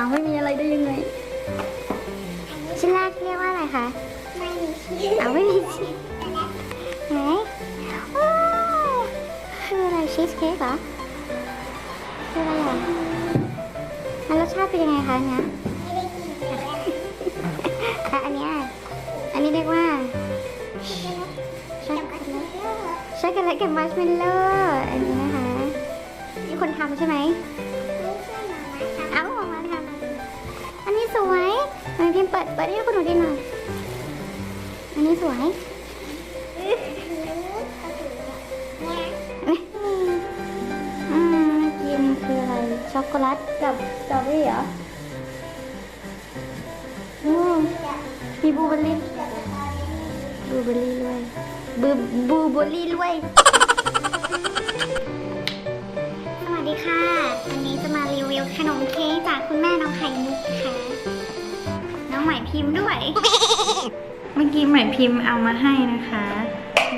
เอาไม่มีอะไรได้ยังไงชิ้นแรกเรียกว่าอะไรคะ ไม่มีชื่อเอาไม่มีชิ้นไหนว้าวคืออะไรชีสเค้กเหรอคืออะไรอะแล้วรสชาติเป็นยังไงคะอันเนี้ยไม่ได้กินเลยค่ะอันเนี้ยอันนี้เรียกว่าช็อกโกแลตช็อกโกแลตกับมัชเมลโล่อันนี้นะคะมีคนทำใช่ไหม เปิดเปิดให้คุณหนูดีหน่อย อันนี้สวยเนี่ยอืมกินคืออะไร ช็อกโกแลตกับสตรอเบอรี่เหรออืมมีบลูเบอร์รี่บลูเบอร์รี่ด้วยบลูบลูเบอร์รี่ด้วย สวัสดีค่ะ วันนี้จะมารีวิวขนมเค้กจากคุณแม่น้องไข่มุกค่ะน้อง ใหม่พิมพ์ด้วย เมื่อกี้ใหม่พิมพ์เอามาให้นะคะ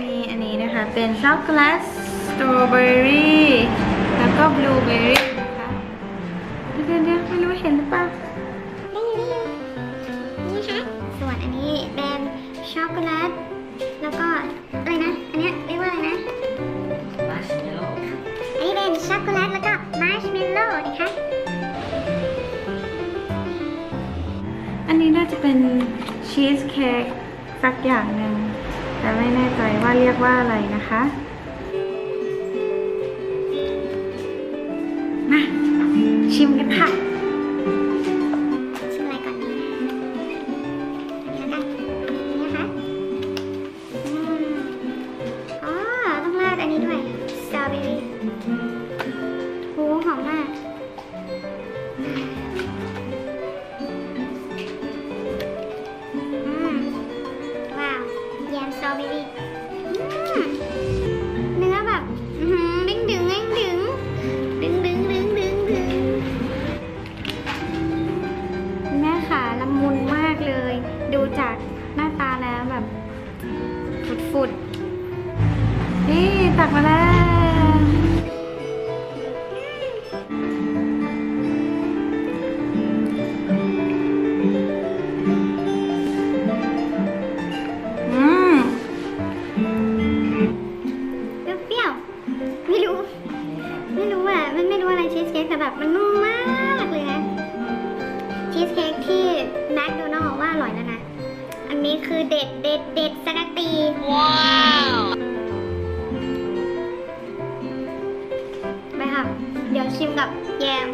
มีอันนี้นะคะเป็นช็อกโกแลตสตรอเบอรี่แล้วก็บลูเบอรี่นะคะเดี๋ยวเดี๋ยวไม่รู้เห็นหรือเปล่านี่นี่นี่ค่ะส่วนอันนี้เป็นช็อกโกแลตแล้วก็อะไรนะ อันเนี้ยเรียกว่าอะไรนะอันนี้เป็นช็อกโกแลต เป็นชีสเค้กสักอย่างหนึ่งแต่ไม่แน่ใจว่าเรียกว่าอะไรนะคะมาชิมกันค่ะชิมอะไรก่อนดีนะอันนี้แล้วกันอันนี้นะคะอ๋อต้องราดอันนี้ด้วยสตรอเบอรี่โหหอมมาก ตรอเบอรี่เนื้อแบบดึงดึงดึงดึงดึงดึงดึงดึงดึงแม่ขาละมุนมากเลย ดูจากหน้าตาแล้วแบบ ฝุดๆนี่ตักมาแล้ว นนี้คือเด็ดเด็ดเด็ดสกักตี ว้าวไปค่ะ เดี๋ยวชิมกับแยม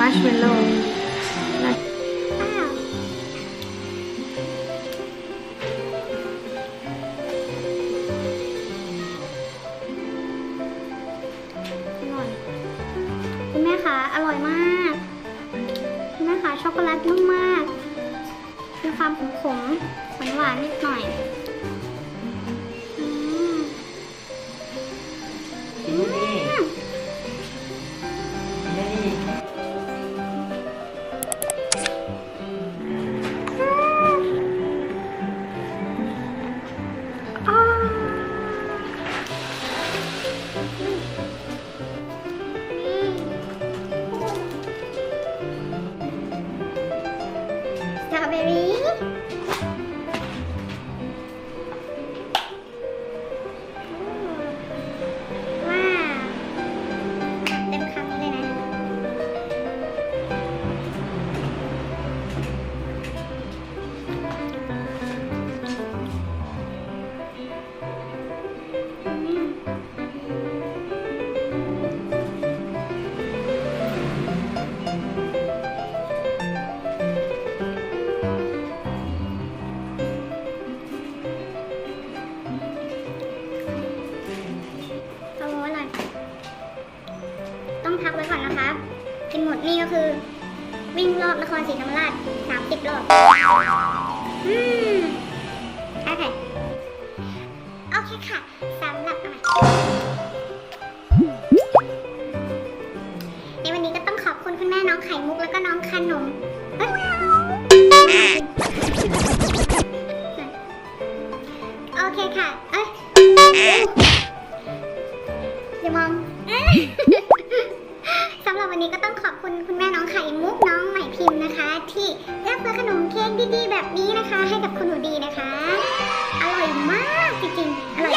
มัชเมลโล่คุณแม่คะอร่อยมาก คุณแม่คะช็อกโกแลตนุ่มมากมีความขมขมหวานหวานๆนิดหน่อย พักไว้ก่อนนะคะ กินหมดนี่ก็คือ วิ่งรอบนครศรีธรรมราชสามสิบรอบอืมโอเคโอเคค่ะสำหรับในวันนี้ก็ต้องขอบคุณคุณแม่น้องไข่มุกแล้วก็น้องขนมโอเคค่ะ เอ้ย วันนี้ก็ต้องขอบคุณคุณแม่น้องไข่มุกน้องใหม่พิมพ์นะคะ ที่เลือกซื้อขนมเค้กดีๆ แบบนี้นะคะ ให้กับคุณหนูดีนะคะ อร่อยมากจริงๆ